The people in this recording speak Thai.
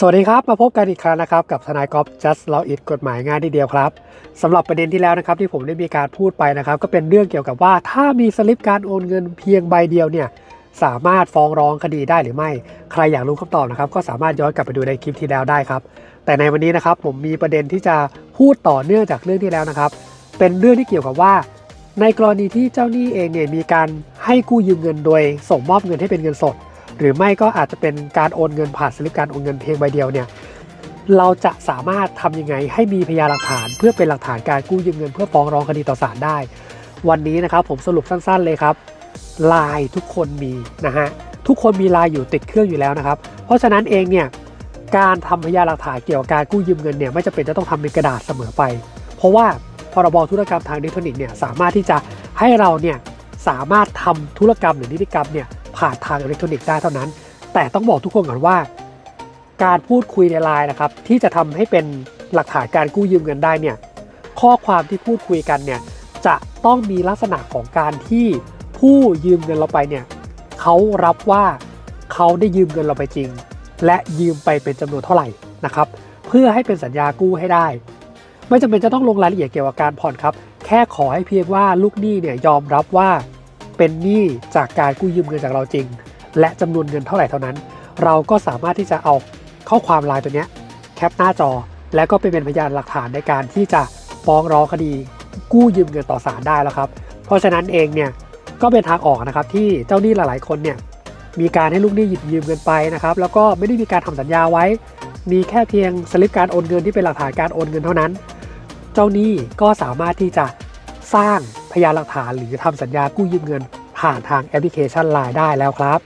สวัสดีครับ มาพบกันอีกครั้งนะครับ กับทนายกอล์ฟ just law it กฎหมายง่ายทีเดียวครับสำหรับประเด็นที่แล้วนะครับที่ผมได้มีการพูดไปนะครับ ก็เป็นเรื่องเกี่ยวกับว่าถ้ามีสลิปการโอนเงินเพียงใบเดียวเนี่ยสามารถฟ้องร้องคดีได้หรือไม่ ใครอยากรู้คำตอบนะครับ ก็สามารถย้อนกลับไปดูในคลิปที่แล้วได้ครับ แต่ในวันนี้นะครับผมมีประเด็นที่จะพูดต่อเนื่องจากเรื่องที่แล้วนะครับ เป็นเรื่องที่เกี่ยวกับว่า ในกรณีที่เจ้าหนี้เองเนี่ยมีการให้กู้ยืมเงินโดย ส่งมอบเงินให้เป็นเงินสด หรือไม่ก็อาจจะเป็นการโอนเงินผ่านสลิปการโอนเงินเพียงใบเดียวเนี่ยเราจะสามารถทำยังไงให้มีพยานหลักฐาน เพื่อเป็นหลักฐานการกู้ยืมเงินเพื่อฟ้องร้องคดีต่อศาลได้ วันนี้นะครับผมสรุปสั้นๆเลยครับลน์ทุกคนมีนะฮะทุกคนมีลน์อยู่ติดเครื่องอยู่แล้วนะครับ เพราะฉะนั้นเองเนี่ยการทำพยานหลักฐานเกี่ยวกับการกู้ยืมเงินเนี่ยไม่จำเป็นจะต้องทำเป็นกระดาษเสมอไป เพราะว่าพรบธุรกรรมทางอิเล็กทรอนิกส์เนี่ยสามารถที่จะให้เราเนี่ยสามารถทำธุรกรรมหรือนิติกรรมเนี่ย ผ่านทางอิเล็กทรอนิกส์ได้เท่านั้น แต่ต้องบอกทุกคนก่อนว่า การพูดคุยในไลน์นะครับ ที่จะทำให้เป็นหลักฐานการกู้ยืมเงินได้เนี่ยข้อความที่พูดคุยกันเนี่ยจะต้องมีลักษณะของการที่ผู้ยืมเงินเราไปเนี่ยเขารับว่าเขาได้ยืมเงินเราไปจริง และยืมไปเป็นจำนวนเท่าไหร่นะครับ เพื่อให้เป็นสัญญากู้ให้ได้ ไม่จำเป็นจะต้องลงรายละเอียดเกี่ยวกับการผ่อนครับ แค่ขอให้เพียงว่าลูกหนี้เนี่ยยอมรับว่า เป็นหนี้จากการกู้ยืมเงินจากเราจริง และจำนวนเงินเท่าไหร่เท่านั้น เราก็สามารถที่จะเอาข้อความไลน์ตัวนี้แคปหน้าจอ แล้วก็ไปเป็นพยานหลักฐานในการที่จะฟ้องร้องคดี กู้ยืมเงินต่อศาลได้แล้วครับ เพราะฉะนั้นเองเนี่ยก็เป็นทางออกนะครับที่เจ้าหนี้หลาย ๆ คนเนี่ยมีการให้ลูกหนี้หยิบยืมเงินไปนะครับแล้วก็ไม่ได้มีการทำสัญญาไว้ มีแค่เพียงสลิปการโอนเงินที่เป็นหลักฐานการโอนเงินเท่านั้น เจ้าหนี้ก็สามารถที่จะสร้าง พยานหลักฐานหรือทำสัญญากู้ยืมเงินผ่านทางแอปพลิเคชัน Line ได้แล้วครับ